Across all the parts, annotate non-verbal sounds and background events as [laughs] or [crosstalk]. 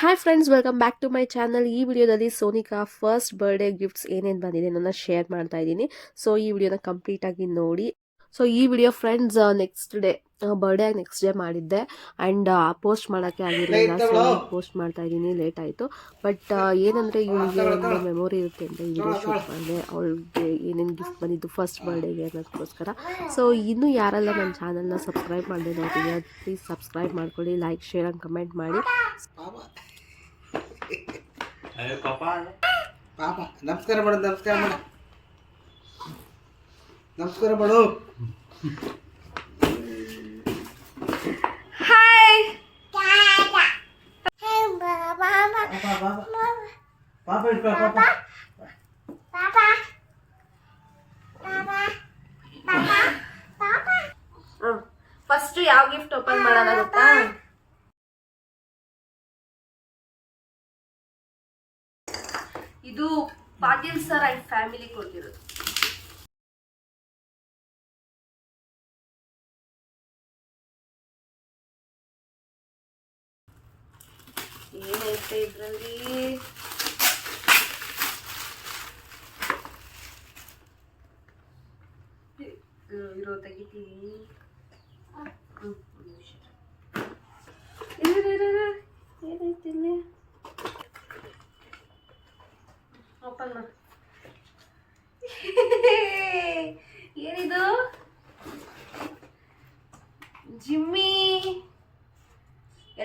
Hi friends welcome back to my channel ಈ ವಿಡಿಯೋದಲ್ಲಿ Sonika first birthday gifts ಏನೇನು ಬಂದಿದೆ ನನ್ನ ಶೇರ್ ಮಾಡ್ತಾ ಇದ್ದೀನಿ. ಸೊ ಈ ವಿಡಿಯೋನ ಕಂಪ್ಲೀಟಾಗಿ ನೋಡಿ. ಸೊ ಈ video friends next day birthday next day ಮಾಡಿದ್ದೆ. ಆ್ಯಂಡ್ ಪೋಸ್ಟ್ ಮಾಡೋಕ್ಕೆ ಆಗಿರಲಿಲ್ಲ. ಸೊ ಪೋಸ್ಟ್ ಮಾಡ್ತಾ ಇದ್ದೀನಿ. ಲೇಟ್ ಆಯಿತು. ಬಟ್ ಏನಂದರೆ ಇವಳಿಗೆ ಒಂದು ಮೆಮೊರಿ ಇರುತ್ತೆ ಅಂತ ಈ ವಿಡಿಯೋ ಶೂಟ್ ಮಾಡಿದೆ. ಅವಳಿಗೆ ಏನೇನು ಗಿಫ್ಟ್ ಬಂದಿದ್ದು ಫಸ್ಟ್ ಬರ್ಡೇಗೆ ಅನ್ನೋದಕ್ಕೋಸ್ಕರ ಸೊ ಇನ್ನೂ ಯಾರೆಲ್ಲ ನನ್ನ ಚಾನಲ್ನ ಸಬ್ಸ್ಕ್ರೈಬ್ ಮಾಡಿದೆ ನೋಡ್ತೀನಿ ಪ್ಲೀಸ್ ಸಬ್ಸ್ಕ್ರೈಬ್ ಮಾಡ್ಕೊಳ್ಳಿ. ಲೈಕ್ ಶೇರ್ ಆ್ಯಂಡ್ ಕಮೆಂಟ್ ಮಾಡಿ. ನಮಸ್ಕಾರ ಮೇಡಮ್ ನಮಸ್ಕಾರ ಮಾಡು. ನಮಸ್ಕಾರ ಪಾಪ ಪಾಪ ಪಾಪ ಇಟ್ಕೊ ಪಾಪ ಫಸ್ಟ್ ಯಾವ ಗಿಫ್ಟ್ ಓಪನ್ ಮಾಡೋಣ ಗೊತ್ತಾ? ಇದು ಪಾಟೀಲ್ ಸರ್ ಅಂಡ್ ಫ್ಯಾಮಿಲಿ ಕೊಟ್ಟಿರೋದು. ಏನೈತೆ ಇದರಲ್ಲಿ? ಇರೋ ತೆಗಿತೀನಿ. ಇರು. ಓಪನ್ ಮಾಡು. ಏನಿದು? ಜಿಮ್ಮಿ.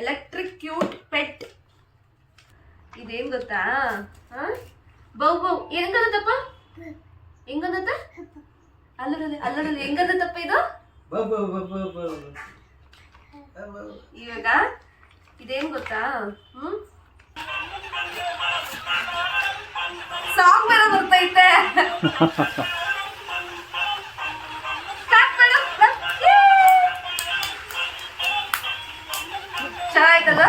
Electric cute pet. ಇದೇನ್ ಗೊತ್ತಾ? ಬೌ ಬೌ. ಹೆಂಗದತ್ತಪ್ಪ ಹೆಂಗದತ್ತ? ಅಲ್ಲರಲ್ಲಿ ಅಲ್ಲರಲ್ಲಿ ಹೆಂಗದತ್ತಪ್ಪ ಇದು. ಇವಾಗ ಇದೇನ್ ಗೊತ್ತಾ? ಹ್ಮ್? ಸಾಂಗ್ ಬೇರೆ ಬರ್ತೈತೆ. ಚೆನ್ನಾಯ್ತದ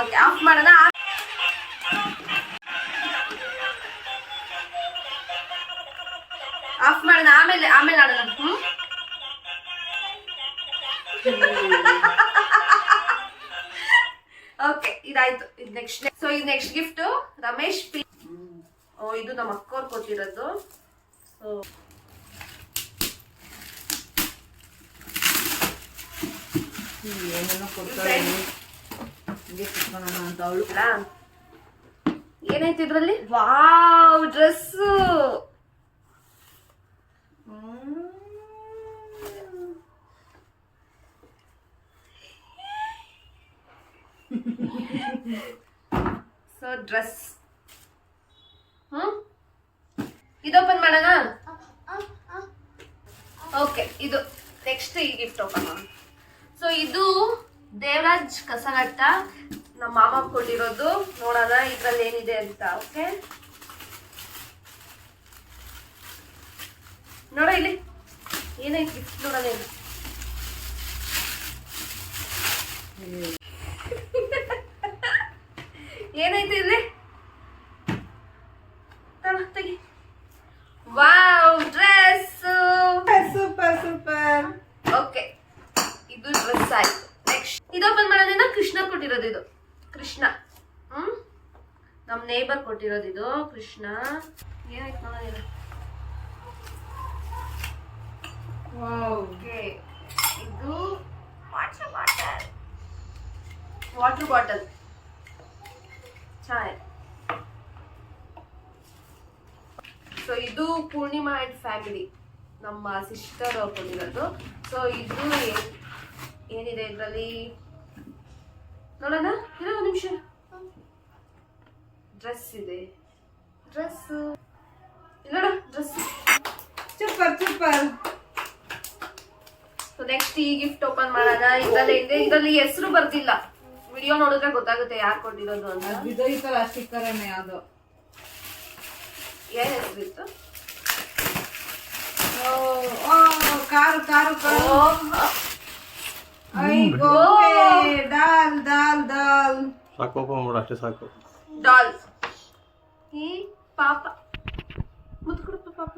ಓಕೆ ಆಫ್ ಮಾಡೋಣ? ಆಫ್ ಮಾಡೋಣ? ಆಮೇಲೆ ಆಮೇಲೆ ಆಡೋಣ. ಹ್ಮ್? ಓಕೆ ಇದಾಯ್ತು. ಇದು ನೆಕ್ಸ್ಟ್ ಸೊ ಇದು next gift Ramesh P O ಇದು ನಮ್ಮ ಅಕ್ಕವ್ರು ಕೊಟ್ಟಿರೋದು. ಸೊ ಏನೇನೋ ಕೊಡ್ತಾಳೆ ಹಿಂಗೆ ಕುತ್ಕೊಳ್ಳೋಣ ಅಂತ ಅವಳು. ಏನೈತಿ ಇದ್ರಲ್ಲಿ? Wow dress. ಸೊ ಡ್ರೆಸ್ ಹ್ಮ್? ಇದು ಓಪನ್ ಮಾಡೋಣ? ಓಕೆ ಇದು. ನೆಕ್ಸ್ಟ್ ಈ ಗಿಫ್ಟ್ ಓಪನ್ ಮಾಡೋಣ. ಸೊ ಇದು ದೇವರಾಜ್ ಕಸಗಟ್ಟ ನಮ್ಮ ಮಾಮ ಕೊಟ್ಟಿರೋದು ನೋಡೋಣ ಇದ್ರಲ್ಲಿ ಏನಿದೆ ಅಂತ ಓಕೆ? ನೋಡ ಇಲ್ಲಿ. ಏನೈತಿ ನೋಡೋಣ ಇಲ್ಲಿ ಏನೈತಿ ಇಲ್ಲಿ ತಗೋ, ತೆಗಿ wow dress super super okay ಇದು ಡ್ರೆಸ್ ಆಯ್ತು ನೆಕ್ಸ್ಟ್ ಇದು ಓಪನ್ ಮಾಡೋದ್ರಿಂದ ಕೃಷ್ಣ ಕೊಟ್ಟಿರೋದು ಇದು ಕೃಷ್ಣ ಹ್ಮ್ ನಮ್ ನೇಬರ್ ಕೊಟ್ಟಿರೋದು ಇದು ಕೃಷ್ಣ. ಏನಾಯ್ತು ನೋಡೋದಿಲ್ಲ ಓಕೆ ಇದು water bottle water bottle so ಇದು ಪೂರ್ಣಿಮಾ ಆ್ಯಂಡ್ ಫ್ಯಾಮಿಲಿ ನಮ್ಮ ಸಿಸ್ಟರ್ ಕೊಟ್ಟಿರೋದು ಸೊ ಇದು ಏನಿದೆ ಇದರಲ್ಲಿ? ನೋಡೋಣ, ಇರೋ ಒಂದು ನಿಮಿಷ. ಡ್ರೆಸ್ ಇದೆ. ಡ್ರೆಸ್ ನೋಡ dress super super so next ಈ ಗಿಫ್ಟ್ ಓಪನ್ ಮಾಡೋಣ. ಇದರಲ್ಲಿ ಇದೆ. ಇದರಲ್ಲಿ ಹೆಸರು ಬರ್ದಿಲ್ಲ. ವಿಡಿಯೋ ನೋಡಿದ್ರೆ ಗೊತ್ತಾಗುತ್ತೆ ಯಾರು ಕೊಟ್ಟಿರೋದು ಅಂತ. ಬಿದ್ದೋಯ್ತಲ್ಲ ಸ್ಟಿಕ್ಕರ್ ಅನ್ನೇ ಯಾವ್ದು ಏನ್ ಹೆಸರು ಇತ್ತು? Car car car. I doll doll doll doll ಸಾಕು ಓಪನ್ ಮಾಡು ಅಷ್ಟೇ ಸಾಕು. ಡಾಲ್. ಈ ಪಾಪ. ಮುತ್ಕೊಡಪ್ಪ ಪಾಪ?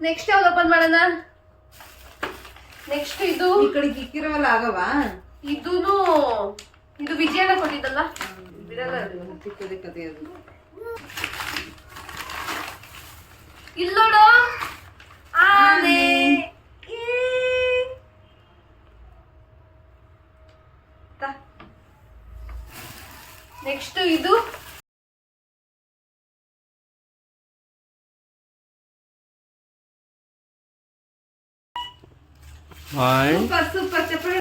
ನೆಕ್ಸ್ಟ್ ಯಾವ್ದು ಓಪನ್ ಮಾಡೋಣ? ನೆಕ್ಸ್ಟ್ ಇದು ಈ ಕಡೆ ಇಕ್ಕಿರವಲ್ಲ ಆಗವ? ಇದೂನು ಇದು ವಿಜಯನ ಕೊಟ್ಟಿದ್ದಲ್ಲ? ಬಿಡಲ್ಲ ಅದು. ಚಿಕ್ಕದ ಕತೆ ಅದು. ಇಲ್ಲೋಡು ಆನೆ. ನೆಕ್ಸ್ಟ್ ಇದು ಸೂಪರ್ ಸೂಪರ್ ಚಪ್ಪಲಿ.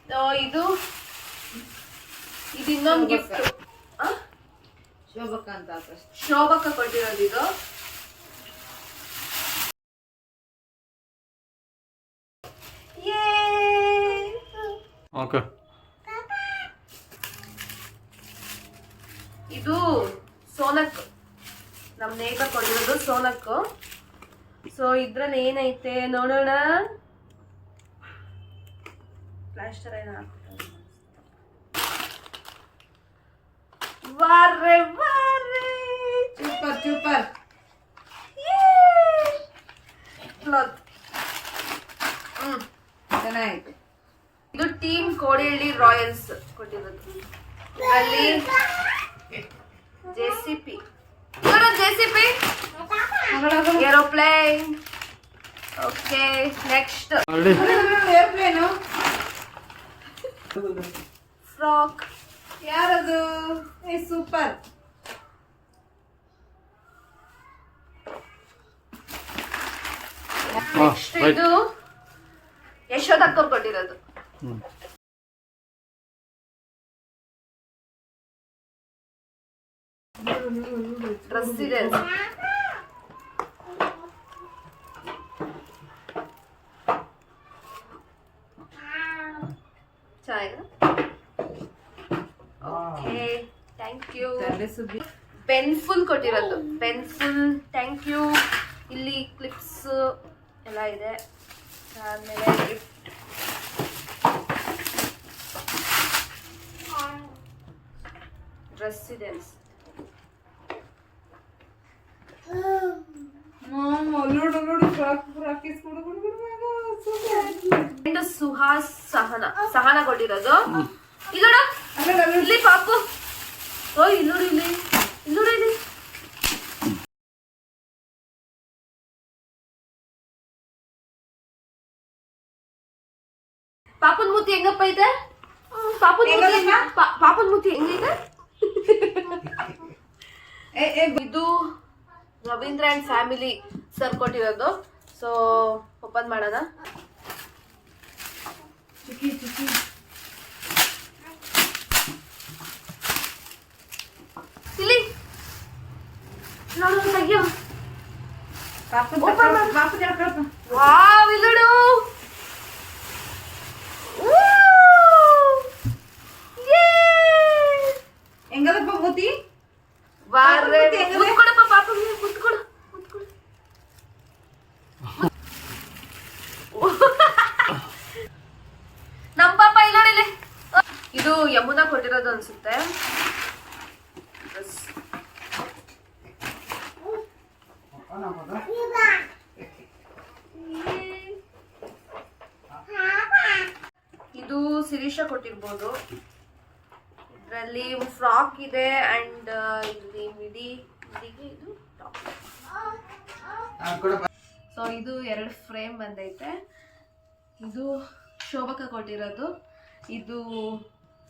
ಇದು ಇದು ಇನ್ನೊಂದು ಗಿಫ್ಟ್ ಶೋಭಕ ಅಂತ ಶೋಭಕ ಕೊಟ್ಟಿರೋದು ಇದು. ಓಕೆ ಇದು ಸೋನಕ್ ನಮ್ಮ ನೇಬರ್ ಕೊಟ್ಟಿರೋದು ಸೋನಕ್ ಸೊ ಇದ್ರಲ್ಲಿ ಏನೈತೆ ನೋಡೋಣ. ಪ್ಲಾಸ್ಟರ್ ಏನ ವಾರೆ ವಾರೆ ಸೂಪರ್ ಸೂಪರ್ ಕ್ಲಾತ್ ಹ್ಮ್ ಚೆನ್ನಾಗೈತೆ. ಇದು ಟೀಮ್ ಕೋಡಿಹಳ್ಳಿ ರಾಯಲ್ಸ್ ಕೊಟ್ಟಿರೋದು. ಅಲ್ಲಿ ಜೆಸಿಪಿ ಇವರು J C P aeroplane okay next airplane frock ಯಾರದು? ಏ ಸೂಪರ್ ನೆಕ್ಸ್ಟ್ ರೈಟ್ ಇದು ಯಶೋದಕ್ಕವ್ರು ಕೊಟ್ಟಿರೋದು. ಹ್ಞೂ ಡ್ರೆಸ್ ಇದೆ ಪೆನ್ಫುಲ್ ಕೊಟ್ಟಿರೋದು ಪೆನ್ಫುಲ್ ಥ್ಯಾಂಕ್ ಯು ಇಲ್ಲಿ ಕ್ಲಿಪ್ಸ್ ಎಲ್ಲ ಇದೆ ಆಮೇಲೆ ಗಿಫ್ಟ್ ಡ್ರೆಸ್ ಇದೆ ಅನ್ಸುತ್ತೆ. ನೋಡು ನೋಡು ಫ್ರಾಕ್ ಫ್ರಾಕ್ ಇಸ್ಕೊಡು ಕೊಡು ಕೊಡು ಮಗ And ಸುಹಾಸ್ ಸಹನ ಸಹನ ಕೊಟ್ಟಿರೋದು ಇಲ್ಲೋಡ. ಇಲ್ಲಿ ಪಾಪು. ಓ ಇಲ್ಲೋಡು ಇಲ್ಲಿ. ಇಲ್ಲೋಡು ಇಲ್ಲಿ. ಪಾಪನ್ ಮೂತಿ ಹೆಂಗಪ್ಪ ಇದೆ? ಪಾಪನ್ ಮೂತಿ ಪಾಪನ್ ಮೂತಿ ಹೆಂಗಿದೆ [laughs] ಇದು ರವೀಂದ್ರ ಅಂಡ್ ಫ್ಯಾಮಿಲಿ ಸರ್ ಕೊಟ್ಟಿರೋದು. ಸೊ ಓಪನ್ ಮಾಡೋಣ ಚುಕ್ಕಿ ಚುಕ್ಕಿ. ಇಲ್ಲಿ. ನೋಡು ತೆಗಿಯೋ. ಪಾಪ Open ಮಾಡು. ಪಾಪ ಹೇಳ್ಕೊಳಪ್ಪ ವಾವ್ ಇಲ್ಲೋಡು ಹೆಂಗದಪ್ಪ ಮೂತಿ ವಾರೆ ಮೂತಿ ಹೆಂಗಿದೆ? ಮುತ್ಕೊಡಪ್ಪ ಪಾಪ ಮುತ್ಕೊಡು ಮುತ್ಕೊಡು ನಮ್ ಪಾಪ ಇಲ್ಲ. ಇದು ಯಮುನಾ ಕೊಟ್ಟಿರೋದು ಅನ್ಸುತ್ತೆ. ಇದು ಶಿರೀಷ ಕೊಟ್ಟಿರ್ಬೋದು. ಇದರಲ್ಲಿ ಫ್ರಾಕ್ ಇದೆ ಅಂಡ್ ಇಲ್ಲಿ ಮಿಡಿ ಮಿಡಿಗೆ ಇದು ಟಾಪ್. ಸೊ ಇದು ಎರಡು ಫ್ರೇಮ್ ಬಂದೈತೆ. ಇದು ಶೋಭಕ ಕೊಟ್ಟಿರೋದು. ಇದು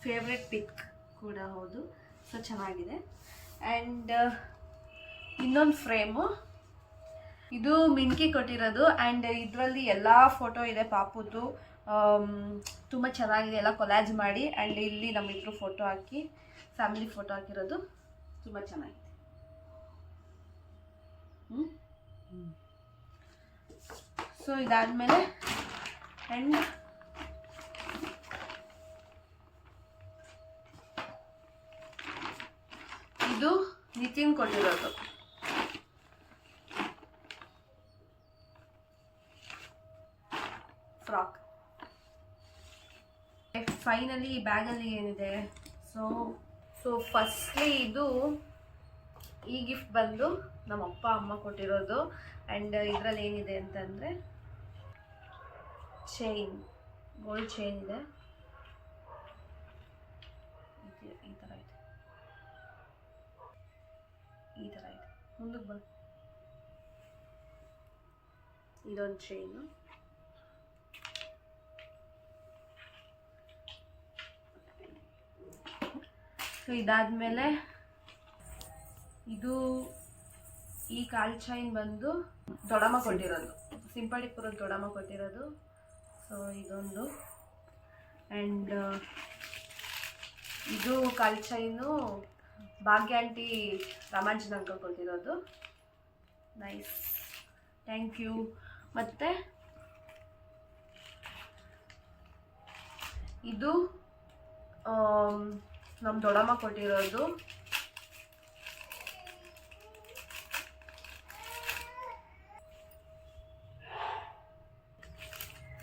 ಫೇವ್ರೆಟ್ ಪಿಕ್ ಕೂಡ ಹೌದು. ಸೊ ಚೆನ್ನಾಗಿದೆ. ಆ್ಯಂಡ್ ಇನ್ನೊಂದು ಫ್ರೇಮು. ಇದು ಮಿನ್ಕಿ ಕೊಟ್ಟಿರೋದು ಆ್ಯಂಡ್ ಇದರಲ್ಲಿ ಎಲ್ಲ ಫೋಟೋ ಇದೆ ಪಾಪುದ್ದು ತುಂಬ ಚೆನ್ನಾಗಿದೆ ಎಲ್ಲ ಕೊಲಾಜ್ ಮಾಡಿ ಆ್ಯಂಡ್ ಇಲ್ಲಿ ನಮ್ಮಿಬ್ಬರು ಫೋಟೋ ಹಾಕಿ ಫ್ಯಾಮಿಲಿ ಫೋಟೋ ಹಾಕಿರೋದು ತುಂಬ ಚೆನ್ನಾಗಿದೆ. ಸೊ ಇದಾದಮೇಲೆ ಆ್ಯಂಡ್ ಇದು ನಿತಿನ್ ಕೊಟ್ಟಿರೋದು. ಫ್ರಾಕ್ ಫೈನಲಿ ಈ ಬ್ಯಾಗಲ್ಲಿ ಏನಿದೆ? ಸೊ ಸೊ ಫಸ್ಟ್ಲಿ ಇದು ಈ ಗಿಫ್ಟ್ ಬಂದು ನಮ್ಮ ಅಪ್ಪ, ಅಮ್ಮ ಕೊಟ್ಟಿರೋದು. ಆ್ಯಂಡ್ ಇದರಲ್ಲಿ ಏನಿದೆ ಅಂತಂದರೆ ಚೈನ್ ಗೋಲ್ಡ್ ಚೈನ್ ಇದೆ. ಈ ಥರ ಇದೆ. ಈ ಥರ ಇದೆ. ಮುಂದಕ್ಕೆ ಬಂದು ಇದೊಂದು ಚೈನು ಸೊ ಇದಾದಮೇಲೆ ಇದು ಈ ಕಾಲ್ ಚೈನ್ ಬಂದು ದೊಡಮ ಕೊಟ್ಟಿರೋದು. ಸಿಂಪಡಿಪುರದ ದೊಡಮ ಕೊಟ್ಟಿರೋದು. ಸೊ ಇದೊಂದು. ಆ್ಯಂಡ್ ಇದು ಕಾಲ್ ಚೈನು ಭಾಗ್ಯ ಆಂಟಿ ರಾಮಾಂಜನ ಅಂಕ ಕೊಟ್ಟಿರೋದು. ನೈಸ್ ಥ್ಯಾಂಕ್ ಯು ಮತ್ತು ಇದು ನಮ್ಮ ದೊಡಮ್ಮ ಕೊಟ್ಟಿರೋದು.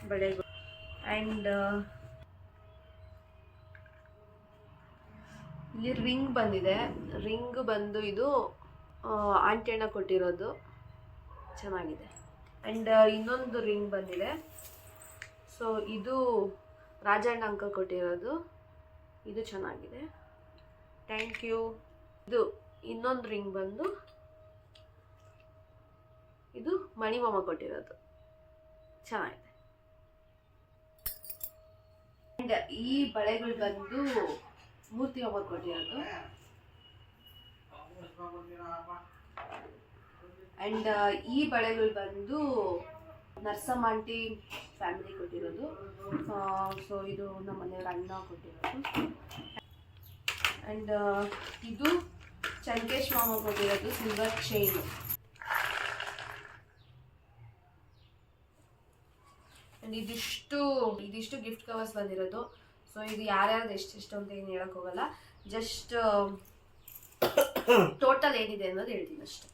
ಬೆಳೆಗಳು ಆ್ಯಂಡ್ ಇಲ್ಲಿ ರಿಂಗ್ ಬಂದಿದೆ. ರಿಂಗ್ ಬಂದು ಇದು ಆಂಟಿ ಕೊಟ್ಟಿರೋದು. ಚೆನ್ನಾಗಿದೆ. ಆ್ಯಂಡ್ ಇನ್ನೊಂದು ರಿಂಗ್ ಬಂದಿದೆ. ಸೊ, ಇದು ರಾಜಣ್ಣ ಅಂಕ ಕೊಟ್ಟಿರೋದು. ಇದು ಚೆನ್ನಾಗಿದೆ. ಥ್ಯಾಂಕ್ ಯು ಇದು ಇನ್ನೊಂದು ರಿಂಗ್ ಬಂದು ಇದು ಮಣಿಮಾಮ ಕೊಟ್ಟಿರೋದು. ಚೆನ್ನಾಗಿದೆ. ಆ್ಯಂಡ್ ಈ ಬಳೆಗಳು ಬಂದು ಮೂರ್ತಿ ಮಾಮ ಕೊಟ್ಟಿರೋದು. ಆ್ಯಂಡ್ ಈ ಬಳೆಗಳು ಬಂದು ನರ್ಸಮ್ಮ ಆಂಟಿ ಫ್ಯಾಮಿಲಿ ಕೊಟ್ಟಿರೋದು. ಸೊ ಇದು ನಮ್ಮ ಮನೆಯವ್ರ ಅಣ್ಣ ಕೊಟ್ಟಿರೋದು. ಆ್ಯಂಡ್ ಇದು ಚಂಕೇಶ್ ಮಾಮ ಕೊಟ್ಟಿರೋದು ಸಿಲ್ವರ್ ಚೈನು ಆ್ಯಂಡ್ ಇದಿಷ್ಟು ಇದಿಷ್ಟು ಗಿಫ್ಟ್ ಕವರ್ಸ್ ಬಂದಿರೋದು. ಸೊ ಇದು ಯಾರ್ಯಾರ್ದು ಎಷ್ಟೆಷ್ಟು ಅಂತ ಏನು ಹೇಳೋಕ್ಕೋಗಲ್ಲ ಜಸ್ಟ್ ಟೋಟಲ್ ಏನಿದೆ ಅನ್ನೋದು ಹೇಳ್ತೀನಿ ಅಷ್ಟೇ.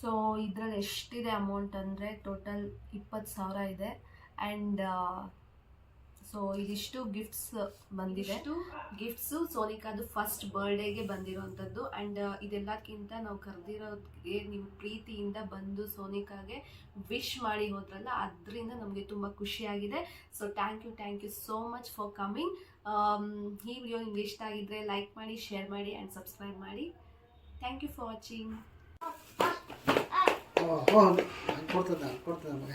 ಸೊ ಇದ್ರಲ್ಲಿ ಎಷ್ಟಿದೆ ಅಮೌಂಟ್ ಅಂದರೆ ಟೋಟಲ್ ಇಪ್ಪತ್ತು ಸಾವಿರ ಇದೆ. ಆ್ಯಂಡ್ ಸೊ ಇದಿಷ್ಟು ಗಿಫ್ಟ್ಸ್ ಬಂದಿದೆ. ಗಿಫ್ಟ್ಸು ಸೋನಿಕಾದು ಫಸ್ಟ್ ಬರ್ಡೇಗೆ ಬಂದಿರೋವಂಥದ್ದು ಆ್ಯಂಡ್ ಇದೆಲ್ಲಕ್ಕಿಂತ ನಾವು ಕರೆದಿರೋದಕ್ಕೆ ನಿಮ್ಮ ಪ್ರೀತಿಯಿಂದ ಬಂದು ಸೋನಿಕಾಗೆ ವಿಶ್ ಮಾಡಿ ಹೋದ್ರಲ್ಲ ಅದರಿಂದ ನಮಗೆ ತುಂಬ ಖುಷಿಯಾಗಿದೆ. So thank you thank you so much for coming ಈ ವಿಡಿಯೋ ನಿಮ್ಗೆ ಇಷ್ಟ ಆಗಿದ್ರೆ ಲೈಕ್ ಮಾಡಿ ಶೇರ್ ಮಾಡಿ ಆ್ಯಂಡ್ ಸಬ್ಸ್ಕ್ರೈಬ್ ಮಾಡಿ. ಥ್ಯಾಂಕ್ ಯು ಫಾರ್ ವಾಚಿಂಗ್ ಓಹೋ ಕೊಡ್ತದ ಕೊಡ್ತದ ಮಗ.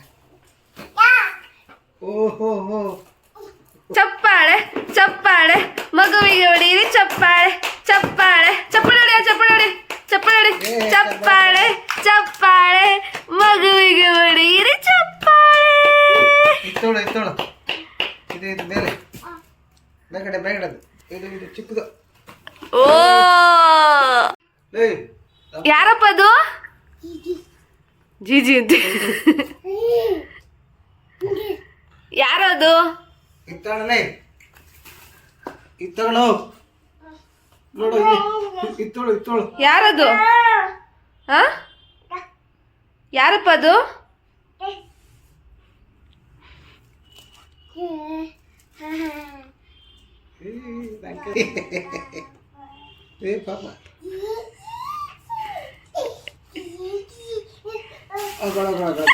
ಓಹೋ ಹೋ ಚಪ್ಪಾಳೆ ಚಪ್ಪಾಳೆ ಮಗುವಿಗೆ ಹೊಡೀರಿ ಚಪ್ಪಾಳೆ ಚಪ್ಪಾಳೆ. ಚಪ್ಪಾಳೆ ಹೊಡಿ ಚಪ್ಪಾಳೆ ಹೊಡಿ ಚಪ್ಪಾಳೆ ಹೊಡಿ. ಚಪ್ಪಾಳೆ ಚಪ್ಪಾಳೆ ಮಗುವಿಗೆ ಹೊಡೀರಿ ಚಪ್ಪಾಳೆ. ಇತ್ತೋಳು ಇತ್ತೋಳು. ಇದು ಇದು ಮೇಲೆ. ಮೇಲ್ಗಡೆ ಅದು. ಇದು ಇದು ಚಿಕ್ಕದು ಓ! ಯಾರಪ್ಪ ಅದು? ಜಿಜಿ ಅಂತ. ಯಾರದು ಇತ್ತಾಳು ನೋಡು. ಇತ್ತೋಳು ಇತ್ತೋಳು. ಯಾರದು? ಹಾ? ಯಾರಪ್ಪ ಅದು. ಏ ಪಾಪ. ਅਗਲਾ ਅਗਲਾ